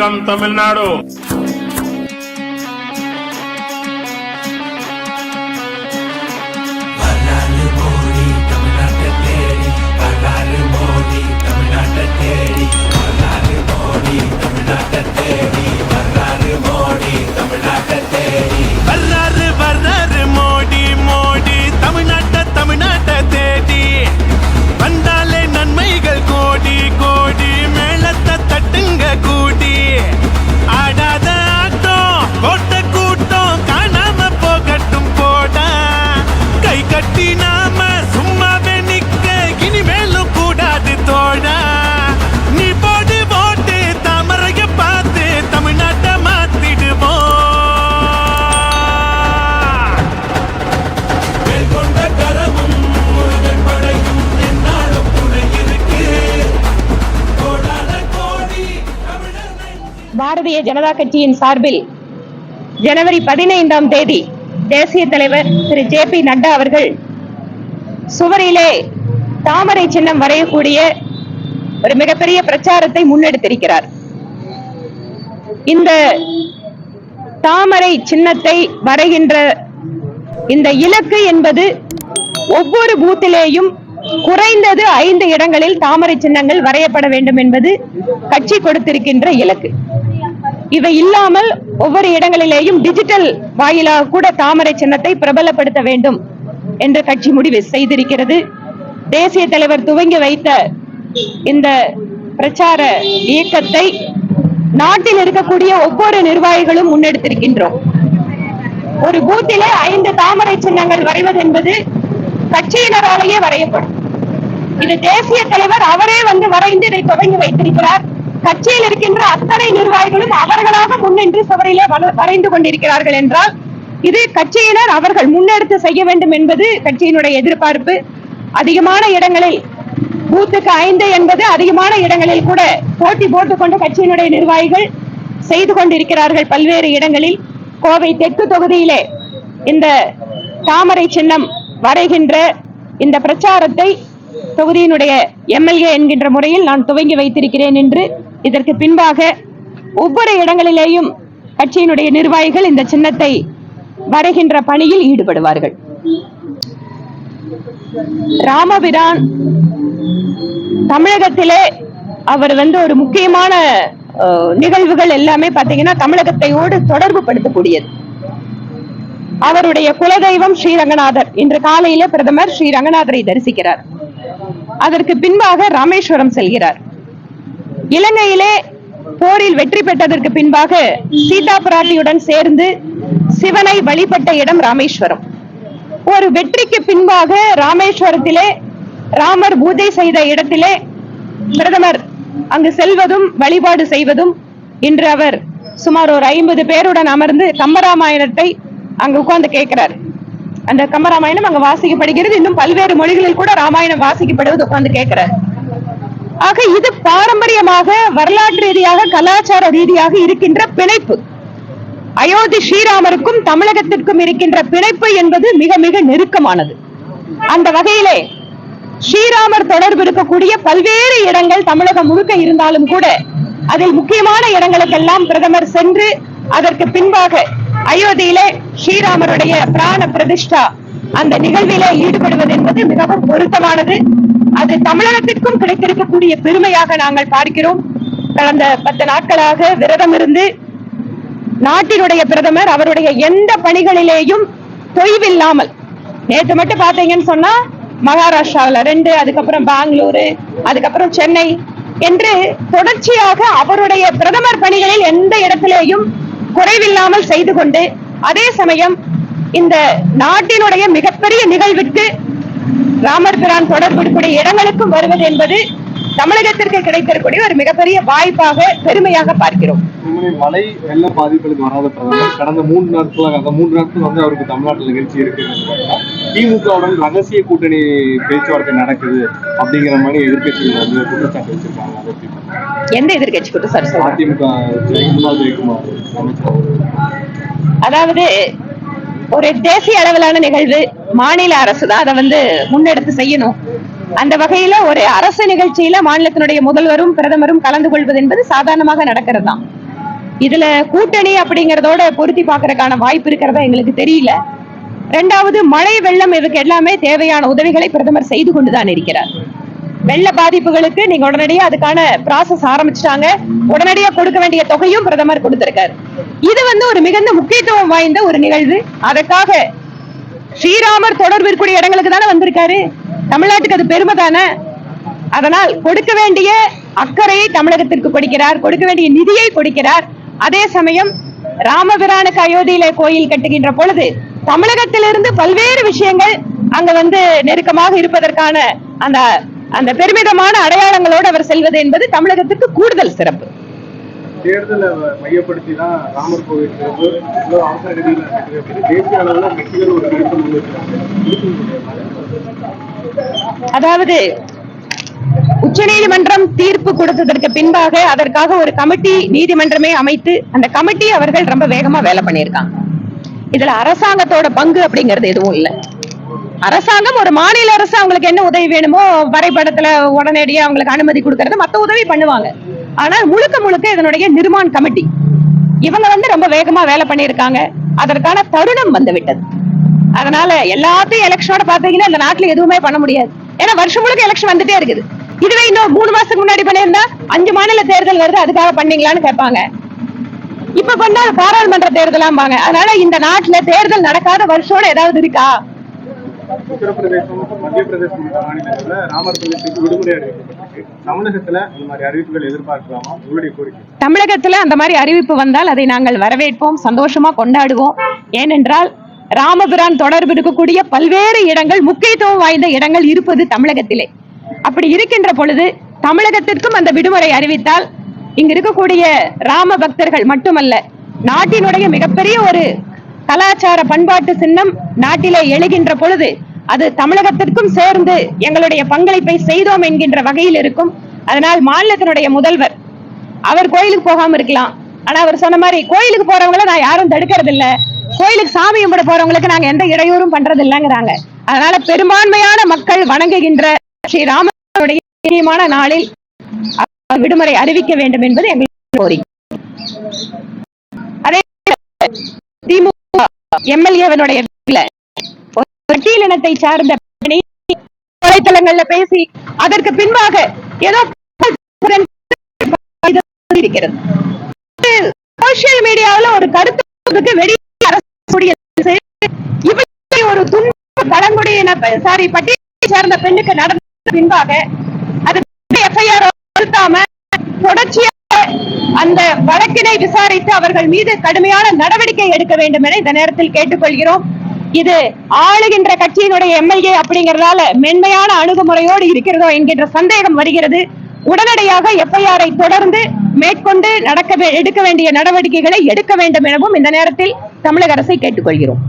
Come Tamil Nadu. Bharatiya Janata கட்சியின் சார்பில் ஜனவரி பதினைந்தாம் தேதி தேசிய தலைவர் திரு ஜே பி நட்டா அவர்கள் சுவரிலே தாமரை சின்னம் வரையக்கூடிய ஒரு மிகப்பெரிய பிரச்சாரத்தை முன்னெடுத்திருக்கிறார். இந்த தாமரை சின்னத்தை வரைகின்ற இந்த இலக்கு என்பது ஒவ்வொரு பூத்திலேயும் குறைந்தது ஐந்து இடங்களில் தாமரை சின்னங்கள் வரையப்பட வேண்டும் என்பது கட்சி கொடுத்திருக்கின்ற இலக்கு. இவை இல்லாமல் ஒவ்வொரு இடங்களிலேயும் டிஜிட்டல் வாயிலாக கூட தாமரை சின்னத்தை பிரபலப்படுத்த வேண்டும் என்ற கட்சி முடிவு செய்திருக்கிறது. தேசிய தலைவர் துவங்கி வைத்த இந்த பிரச்சார இயக்கத்தை நாட்டில் இருக்கக்கூடிய ஒவ்வொரு நிர்வாகிகளும் முன்னெடுத்திருக்கின்றோம். ஒரு பூத்திலே ஐந்து தாமரை சின்னங்கள் வரைவது என்பது கட்சியினராலேயே வரையப்படும். இது தேசிய தலைவர் அவரே வந்து வரைந்து இதை தொடங்கி வைத்திருக்கிறார். கட்சியில் இருக்கின்ற அத்தனை நிர்வாகிகளும் அவர்களாக முன்னின்று சுவரிலே வரைந்து கொண்டிருக்கிறார்கள் என்றால் இது கட்சியினர் அவர்கள் முன்னெடுத்து செய்ய வேண்டும் என்பது கட்சியினுடைய எதிர்பார்ப்பு. அதிகமான இடங்களில் பூத்துக்கு ஐந்து என்பது அதிகமான இடங்களில் கூட போட்டி போட்டுக்கொண்டு கட்சியினுடைய நிர்வாகிகள் செய்து கொண்டிருக்கிறார்கள் பல்வேறு இடங்களில். கோவை தெற்கு தொகுதியிலே இந்த தாமரை சின்னம் வரைகின்ற இந்த பிரச்சாரத்தை தொகுதியினுடைய எம்எல்ஏ என்கின்ற முறையில் நான் துவங்கி வைத்திருக்கிறேன் என்று இதற்கு பின்பாக ஒவ்வொரு இடங்களிலேயும் கட்சியினுடைய நிர்வாகிகள் இந்த சின்னத்தை வரைகின்ற பணியில் ஈடுபடுவார்கள். ராமபிரான் தமிழகத்திலே அவர் வந்து ஒரு முக்கியமான நிகழ்வுகள் எல்லாமே பாத்தீங்கன்னா தமிழகத்தையோடு தொடர்பு படுத்தக்கூடியது அவருடைய குலதெய்வம் ஸ்ரீரங்கநாதர். இன்று காலையில பிரதமர் ஸ்ரீ ரங்கநாதரை தரிசிக்கிறார். அதற்கு பின்பாக ராமேஸ்வரம் செல்கிறார். இலங்கையிலே போரில் வெற்றி பெற்றதற்கு பின்பாக சீதா பிராட்டியுடன் சேர்ந்து சிவனை வழிபட்ட இடம் ராமேஸ்வரம். ஒரு வெற்றிக்கு பின்பாக ராமேஸ்வரத்திலே ராமர் பூஜை செய்த இடத்திலே பிரதமர் அங்கு செல்வதும் வழிபாடு செய்வதும் இன்று அவர் சுமார் ஒரு ஐம்பது பேருடன் அமர்ந்து கம்பராமாயணத்தை அங்கு உட்கார்ந்து கேட்கிறார். அந்த கம்பராமாயணம் அங்க வாசிக்கப்படுகிறது. இன்னும் பல்வேறு மொழிகளில் கூட ராமாயணம் வாசிக்கப்படுவது உட்கார்ந்து கேட்கிறார். ஆக இது பாரம்பரியமாக வரலாற்று ரீதியாக கலாச்சார ரீதியாக இருக்கின்ற பிணைப்பு. அயோத்தி ஸ்ரீராமருக்கும் தமிழகத்திற்கும் இருக்கின்ற பிணைப்பு என்பது மிக மிக நெருக்கமானது. அந்த வகையிலே ஸ்ரீராமர் தொடர்பு இருக்கக்கூடிய பல்வேறு இடங்கள் தமிழகம் முழுக்க இருந்தாலும் கூட அதில் முக்கியமான இடங்களுக்கெல்லாம் பிரதமர் சென்று அதற்கு பின்பாக அயோத்தியிலே ஸ்ரீராமருடைய பிராண பிரதிஷ்டா அந்த நிகழ்விலே ஈடுபடுவது என்பது மிகவும் பொருத்தமானது. அது தமிழகத்திற்கும் கிடைத்திருக்கக்கூடிய பெருமையாக நாங்கள் பார்க்கிறோம். கடந்த பத்து நாட்களாக விரதம் இருந்து நாட்டினுடைய பிரதமர் அவருடைய எந்த பணிகளிலேயும் தொய்வில்லாமல் நேற்று மட்டும் பார்த்தீங்கன்னு சொன்னா மகாராஷ்டிராவில் ரெண்டு அதுக்கப்புறம் பெங்களூரு அதுக்கப்புறம் சென்னை என்று தொடர்ச்சியாக அவருடைய பிரதமர் பணிகளில் எந்த இடத்திலேயும் குறைவில்லாமல் செய்து கொண்டு அதே சமயம் இந்த நாட்டினுடைய மிகப்பெரிய நிகழ்விற்கு ராமர் பிரான் தொடர்புடைய இடங்களுக்கும் வருவது என்பது தமிழகத்திற்கு கிடைத்திருக்கூடிய ஒரு மிகப்பெரிய வாய்ப்பாக பெருமையாக பார்க்கிறோம் மழை வெள்ள பாதிப்புகளுக்கு வராத பிரதமர் கடந்த மூன்று நாட்களாக அந்த மூன்று நாட்கள் வந்து அவருக்கு தமிழ்நாட்டில் நிகழ்ச்சி இருக்கு திமுகவுடன் ரகசிய கூட்டணி பேச்சுவார்த்தை நடக்குது அப்படிங்கிற மாதிரி எதிர்க்கட்சிகள் வந்து குற்றச்சாட்டு வச்சிருக்காங்க? எந்த எதிர்கட்சி சொல்றாங்க அதிமுக முன்னாள் ஜெயக்குமார் அமைச்சர். அதாவது ஒரு தேசிய அளவிலான நிகழ்வு மாநில அரசு தான். அதை வந்து முன்னெடுத்து செய்யணும். அந்த வகையில ஒரு அரசு நிகழ்ச்சியில மாநிலத்தினுடைய முதல்வரும் பிரதமரும் கலந்து கொள்வது என்பது சாதாரணமாக நடக்கிறது தான். இதுல கூட்டணி அப்படிங்கறதோட பொருத்தி பார்க்கறதுக்கான வாய்ப்பு இருக்கிறதா எங்களுக்கு தெரியல. ரெண்டாவது மழை வெள்ளம் இதுக்கு எல்லாமே தேவையான உதவிகளை பிரதமர் செய்து கொண்டுதான் இருக்கிறார். வெள்ள பாதிப்புகளுக்கு நீங்க உடனடியா அதுக்கான ப்ராசஸ் ஆரம்பிச்சிட்டாங்க. உடனடியா கொடுக்க வேண்டிய தொகையும் பிரதமர் கொடுத்திருக்காரு. இது வந்து ஒரு மிகுந்த முக்கியத்துவம் வாய்ந்த ஒரு நிகழ்வு. அதற்காக ஸ்ரீராமர் தொடர்பு இருக்கக்கூடிய இடங்களுக்கு தானே வந்திருக்காரு. தமிழ்நாட்டுக்கு அது பெருமை தானே? அதனால் கொடுக்க வேண்டிய அக்கறையை தமிழகத்திற்கு கொடுக்கிறார். கொடுக்க வேண்டிய நிதியை கொடுக்கிறார். அதே சமயம் ராமபிரானுக்கு அயோத்தியில கோயில் கட்டுகின்ற பொழுது தமிழகத்திலிருந்து பல்வேறு விஷயங்கள் அங்க வந்து நெருக்கமாக இருப்பதற்கான அந்த அந்த பெருமிதமான அடையாளங்களோடு அவர் செல்வது என்பது தமிழகத்துக்கு கூடுதல் சிறப்பு. தேர்தலை மையப்படுத்தி தான் ராமர் கோவில் இவ்வளோ அவசர கதியில் நடக்குது அப்படின்னு தேசிய அளவில் கட்சிகள் ஒரு கருத்து முன்வைக்கிறாங்க. அதாவது உச்சநீதிமன்றம் தீர்ப்பு கொடுத்ததற்கு பின்பாக அதற்காக ஒரு கமிட்டி நீதிமன்றமே அமைத்து அந்த கமிட்டி அவர்கள் ரொம்ப வேகமா வேலை பண்ணியிருக்காங்க. இதுல அரசாங்கத்தோட பங்கு அப்படிங்கிறது எதுவும் இல்லை. அரசாங்கம் ஒரு மாநில அரசு அவங்களுக்கு என்ன உதவி வேணுமோ வரைபடத்துல உடனடியா அவங்களுக்கு அனுமதி கொடுக்கறது மத்த உதவி பண்ணுவாங்க. ஆனால் முழுக்க முழுக்க இதனுடைய நிர்மாண் கமிட்டி. இவங்க வந்து ரொம்ப வேகமா வேலை பண்ணியிருக்காங்க. அதற்கான தருணம் வந்து விட்டது அதனால எல்லாத்தையும் எலெக்ஷனோட பாத்தீங்கன்னா இந்த நாட்டுல எதுவுமே பண்ண முடியாது. ஏன்னா வருஷம் முழுக்க எலெக்ஷன் வந்துட்டே இருக்குது. இதுவே இன்னும் மூணு மாசத்துக்கு முன்னாடி பண்ணியிருந்தா அஞ்சு மாநில தேர்தல் வருது அதுக்காக பண்ணீங்களான்னு கேட்பாங்க. இப்ப பண்ணா பாராளுமன்ற தேர்தலாம்பாங்க. அதனால இந்த நாட்டுல தேர்தல் நடக்காத வருஷம் ஏதாவது இருக்கா? உத்தரப்பிரதேசம் மத்திய பிரதேசம் உள்ளிட்ட ராமர் கோயிலுக்கு விடுமுறை அறிவிக்கப்பட்டிருக்கு. தமிழகத்துல இந்த மாதிரி அறிவிப்புகள் எதிர்பார்க்கலாமா? உங்களுடைய கோரிக்கை. தமிழகத்துல அந்த மாதிரி அறிவிப்பு வந்தால் அதை நாங்கள் வரவேற்போம் சந்தோஷமா கொண்டாடுவோம். ஏனென்றால் ராமபிரான் தொடர்பு இருக்கக்கூடிய பல்வேறு இடங்கள் முக்கியத்துவம் வாய்ந்த இடங்கள் இருப்பது தமிழகத்திலே. அப்படி இருக்கின்ற பொழுது தமிழகத்திற்கும் அந்த விடுமுறை அறிவித்தால் இங்க இருக்கக்கூடிய ராம பக்தர்கள் மட்டுமல்ல நாட்டினுடைய மிகப்பெரிய ஒரு கலாச்சார பண்பாட்டு சின்னம் நாட்டிலே எழுகின்ற பொழுது அது தமிழகத்திற்கும் சேர்ந்து எங்களுடைய பங்களிப்பை செய்தோம் என்கின்ற வகையில் இருக்கும். அதனால் மாநிலத்தினுடைய முதல்வர் அவர் கோயிலுக்கு போகாம இருக்கலாம். ஆனா அவர் சொன்ன மாதிரி கோயிலுக்கு போறவங்கள நான் யாரும் தடுக்கிறது இல்ல கோயிலுக்கு சாமி கும்பிட போறவங்களுக்கு நாங்க எந்த இடையூறும் பண்றது இல்லைங்கிறாங்க அதனால பெரும்பான்மையான மக்கள் வணங்குகின்ற ஸ்ரீ ராமனுடைய முக்கியமான நாளில் விடுமுறை அறிவிக்க வேண்டும் என்பது எங்களுக்கு கோரிக்கை. அதே திமுக எம்எல்ஏவனுடைய ஒரு பட்டியலினத்தை சார்ந்த பெண்ணை வலைத்தளங்கள்ல பேசி அதற்கு பின்பாக ஏதோ இருக்கிறது சோசியல் மீடியாவுல ஒரு கருத்து வெளியே அரசுடைய இவற்றை ஒரு துன்ப பழங்குடியின சாரி பட்டியலை சார்ந்த பெண்ணுக்கு நடந்த பின்பாக அது எஃப்ஐஆர் நிறுத்தாம தொடர்ச்சியாக அந்த வழக்கினை விசாரித்து அவர்கள் மீது கடுமையான நடவடிக்கை எடுக்க வேண்டும் என இந்த நேரத்தில் கேட்டுக்கொள்கிறோம். இது ஆளுகின்ற கட்சியினுடைய எம்எல்ஏ அப்படிங்கறதால மென்மையான அணுகுமுறையோடு இருக்கிறதோ என்கின்ற சந்தேகம் வருகிறது. உடனடியாக எஃப்ஐஆரை தொடர்ந்து மேற்கொண்டு நடக்க எடுக்க வேண்டிய நடவடிக்கைகளை எடுக்க வேண்டும் எனவும் இந்த நேரத்தில் தமிழக அரசை கேட்டுக்கொள்கிறோம்.